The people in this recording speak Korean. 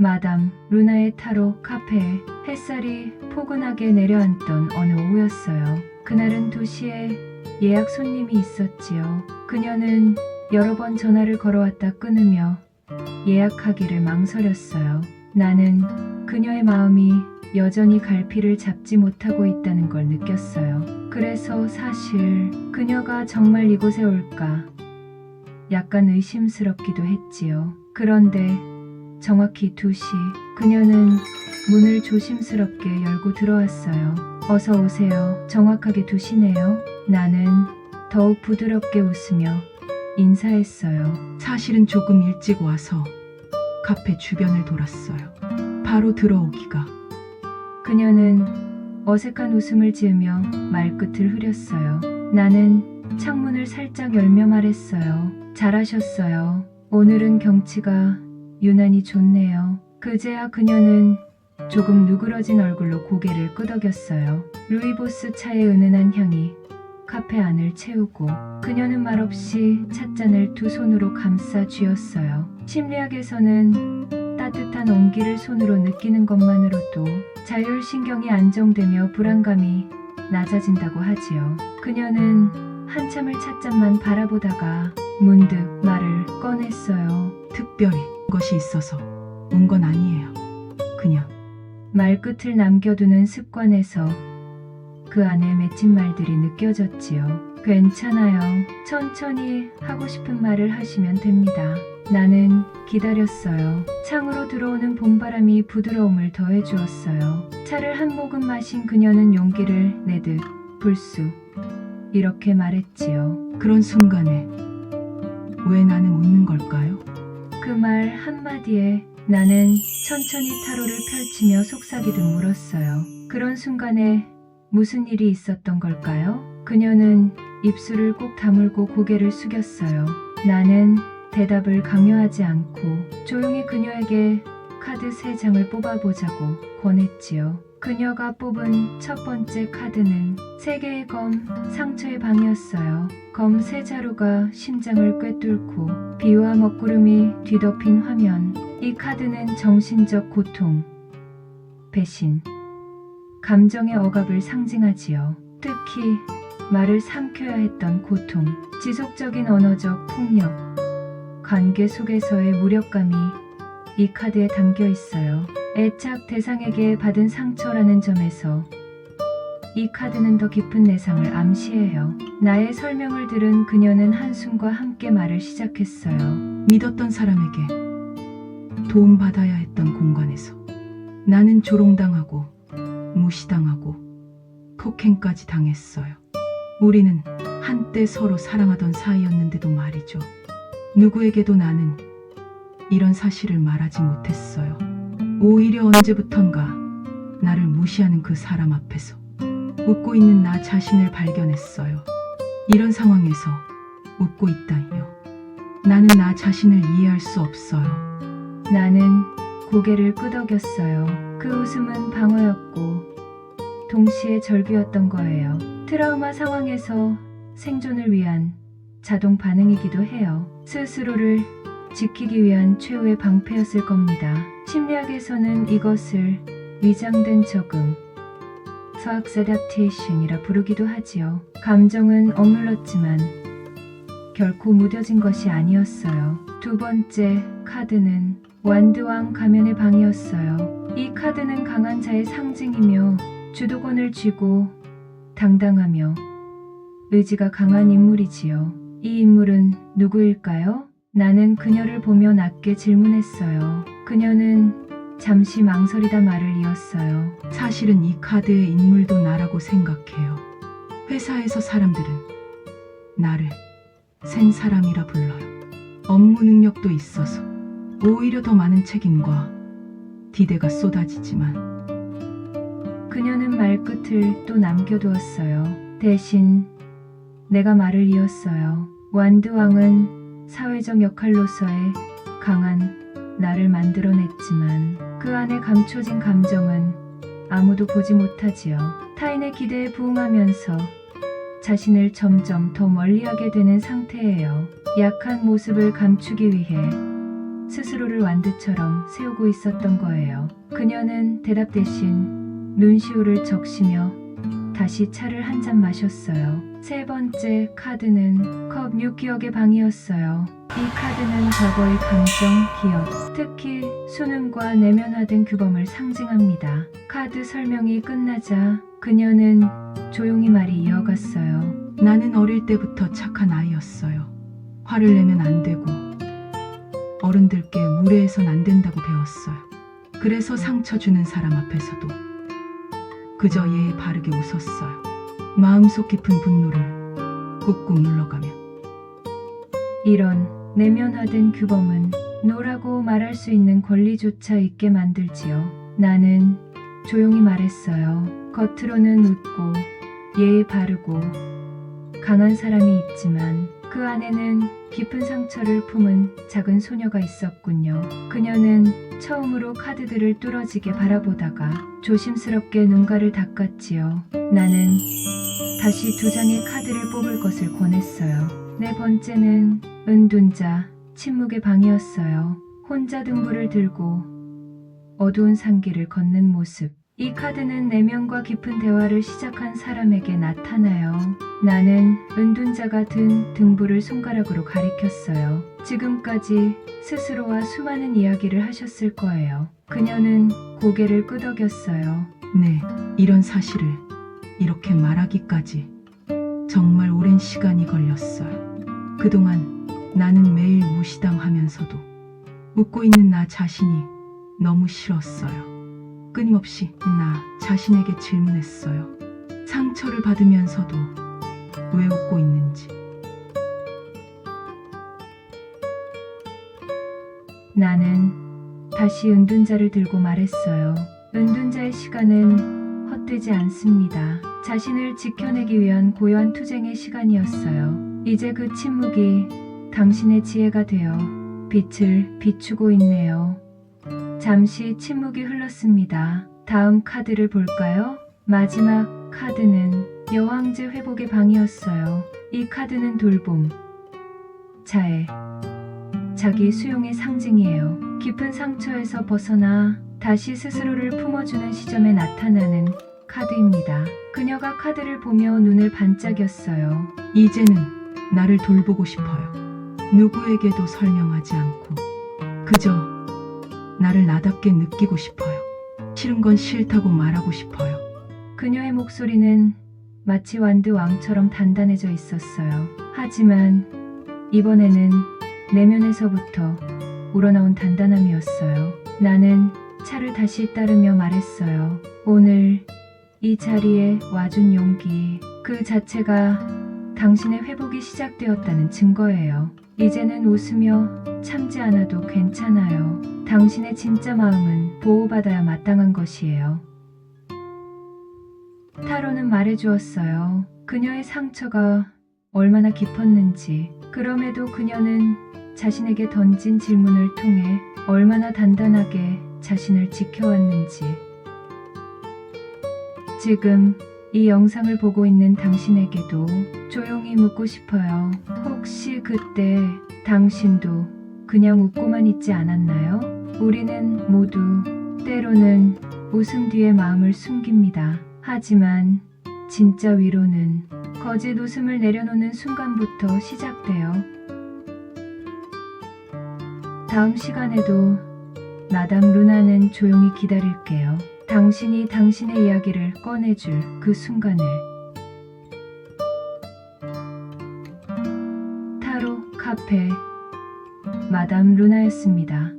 마담 루나의 타로 카페에 햇살이 포근하게 내려앉던 어느 오후였어요. 그날은 도시에 예약 손님이 있었지요. 그녀는 여러 번 전화를 걸어왔다 끊으며 예약하기를 망설였어요. 나는 그녀의 마음이 여전히 갈피를 잡지 못하고 있다는 걸 느꼈어요. 그래서 사실 그녀가 정말 이곳에 올까 약간 의심스럽기도 했지요. 그런데 정확히 2시 그녀는 문을 조심스럽게 열고 들어왔어요. 어서 오세요. 정확하게 2시네요. 나는 더욱 부드럽게 웃으며 인사했어요. 사실은 조금 일찍 와서 카페 주변을 돌았어요. 바로 들어오기가 그녀는 어색한 웃음을 지으며 말끝을 흐렸어요. 나는 창문을 살짝 열며 말했어요. 잘하셨어요. 오늘은 경치가 유난히 좋네요. 그제야 그녀는 조금 누그러진 얼굴로 고개를 끄덕였어요. 루이보스 차의 은은한 향이 카페 안을 채우고 그녀는 말없이 찻잔을 두 손으로 감싸 쥐었어요. 심리학에서는 따뜻한 온기를 손으로 느끼는 것만으로도 자율신경이 안정되며 불안감이 낮아진다고 하지요. 그녀는 한참을 찻잔만 바라보다가 문득 말을 꺼냈어요. 특별히 것이 있어서 온 건 아니에요. 그냥 말끝을 남겨두는 습관에서 그 안에 맺힌 말들이 느껴졌지요. 괜찮아요. 천천히 하고 싶은 말을 하시면 됩니다. 나는 기다렸어요. 창으로 들어오는 봄바람이 부드러움을 더해 주었어요. 차를 한 모금 마신 그녀는 용기를 내듯 불쑥 이렇게 말했지요. 그런 순간에 왜 나는 웃는 걸까요? 그 말 한마디에 나는 천천히 타로를 펼치며 속삭이듯 물었어요. 그런 순간에 무슨 일이 있었던 걸까요? 그녀는 입술을 꼭 다물고 고개를 숙였어요. 나는 대답을 강요하지 않고 조용히 그녀에게 카드 세 장을 뽑아보자고 권했지요. 그녀가 뽑은 첫 번째 카드는 세 개의 검, 상처의 방이었어요. 검 세 자루가 심장을 꿰뚫고 비와 먹구름이 뒤덮인 화면. 이 카드는 정신적 고통, 배신, 감정의 억압을 상징하지요. 특히 말을 삼켜야 했던 고통, 지속적인 언어적 폭력, 관계 속에서의 무력감이 이 카드에 담겨 있어요. 애착 대상에게 받은 상처라는 점에서 이 카드는 더 깊은 내상을 암시해요. 나의 설명을 들은 그녀는 한숨과 함께 말을 시작했어요. 믿었던 사람에게 도움받아야 했던 공간에서 나는 조롱당하고 무시당하고 폭행까지 당했어요. 우리는 한때 서로 사랑하던 사이였는데도 말이죠. 누구에게도 나는 이런 사실을 말하지 못했어요. 오히려 언제부턴가 나를 무시하는 그 사람 앞에서 웃고 있는 나 자신을 발견했어요. 이런 상황에서 웃고 있다니요. 나는 나 자신을 이해할 수 없어요. 나는 고개를 끄덕였어요. 그 웃음은 방어였고 동시에 절규였던 거예요. 트라우마 상황에서 생존을 위한 자동 반응이기도 해요. 스스로를 지키기 위한 최후의 방패였을 겁니다. 심리학에서는 이것을 위장된 적응, 서학스 애답테이션이라 부르기도 하지요. 감정은 억눌렀지만 결코 무뎌진 것이 아니었어요. 두 번째 카드는 완드왕 가면의 방이었어요. 이 카드는 강한 자의 상징이며 주도권을 쥐고 당당하며 의지가 강한 인물이지요. 이 인물은 누구일까요? 나는 그녀를 보며 낮게 질문했어요. 그녀는 잠시 망설이다 말을 이었어요. 사실은 이 카드의 인물도 나라고 생각해요. 회사에서 사람들은 나를 센 사람이라 불러요. 업무 능력도 있어서 오히려 더 많은 책임과 기대가 쏟아지지만 그녀는 말끝을 또 남겨두었어요. 대신 내가 말을 이었어요. 완드왕은 사회적 역할로서의 강한 나를 만들어냈지만 그 안에 감춰진 감정은 아무도 보지 못하지요. 타인의 기대에 부응하면서 자신을 점점 더 멀리하게 되는 상태예요. 약한 모습을 감추기 위해 스스로를 완두처럼 세우고 있었던 거예요. 그녀는 대답 대신 눈시울을 적시며 다시 차를 한 잔 마셨어요. 세 번째 카드는 컵 6기억의 방이었어요. 이 카드는 과거의 감정, 기억, 특히 수능과 내면화된 규범을 상징합니다. 카드 설명이 끝나자 그녀는 조용히 말이 이어갔어요. 나는 어릴 때부터 착한 아이였어요. 화를 내면 안 되고 어른들께 무례해선 안 된다고 배웠어요. 그래서 상처 주는 사람 앞에서도 그저 예의 바르게 웃었어요. 마음속 깊은 분노를 꾹꾹 눌러가며 이런 내면화된 규범은 노라고 말할 수 있는 권리조차 있게 만들지요. 나는 조용히 말했어요. 겉으로는 웃고 예의 바르고 강한 사람이 있지만 그 안에는 깊은 상처를 품은 작은 소녀가 있었군요. 그녀는 처음으로 카드들을 뚫어지게 바라보다가 조심스럽게 눈가를 닦았지요. 나는 다시 두 장의 카드를 뽑을 것을 권했어요. 네 번째는 은둔자, 침묵의 방이었어요. 혼자 등불을 들고 어두운 산길을 걷는 모습. 이 카드는 내면과 깊은 대화를 시작한 사람에게 나타나요. 나는 은둔자가 든 등불을 손가락으로 가리켰어요. 지금까지 스스로와 수많은 이야기를 하셨을 거예요. 그녀는 고개를 끄덕였어요. 네, 이런 사실을 이렇게 말하기까지 정말 오랜 시간이 걸렸어요. 그동안 나는 매일 무시당하면서도 웃고 있는 나 자신이 너무 싫었어요. 끊임없이 나 자신에게 질문했어요. 상처를 받으면서도 왜 웃고 있는지. 나는 다시 은둔자를 들고 말했어요. 은둔자의 시간은 헛되지 않습니다. 자신을 지켜내기 위한 고요한 투쟁의 시간이었어요. 이제 그 침묵이 당신의 지혜가 되어 빛을 비추고 있네요. 잠시 침묵이 흘렀습니다. 다음 카드를 볼까요? 마지막 카드는 여왕제 회복의 방이었어요. 이 카드는 돌봄, 자애, 자기 수용의 상징이에요. 깊은 상처에서 벗어나 다시 스스로를 품어주는 시점에 나타나는 카드입니다. 그녀가 카드를 보며 눈을 반짝였어요. 이제는 나를 돌보고 싶어요. 누구에게도 설명하지 않고 그저 나를 나답게 느끼고 싶어요. 싫은 건 싫다고 말하고 싶어요. 그녀의 목소리는 마치 완드 왕처럼 단단해져 있었어요. 하지만 이번에는 내면에서부터 우러나온 단단함이었어요. 나는 차를 다시 따르며 말했어요. 오늘 이 자리에 와준 용기 그 자체가 당신의 회복이 시작되었다는 증거예요. 이제는 웃으며 참지 않아도 괜찮아요. 당신의 진짜 마음은 보호받아야 마땅한 것이에요. 타로는 말해주었어요. 그녀의 상처가 얼마나 깊었는지, 그럼에도 그녀는 자신에게 던진 질문을 통해 얼마나 단단하게 자신을 지켜왔는지. 지금 이 영상을 보고 있는 당신에게도 조용히 묻고 싶어요. 혹시 그때 당신도 그냥 웃고만 있지 않았나요? 우리는 모두 때로는 웃음 뒤에 마음을 숨깁니다. 하지만 진짜 위로는 거짓 웃음을 내려놓는 순간부터 시작돼요. 다음 시간에도 마담 루나는 조용히 기다릴게요. 당신이 당신의 이야기를 꺼내줄 그 순간을. 타로 카페 마담 루나였습니다.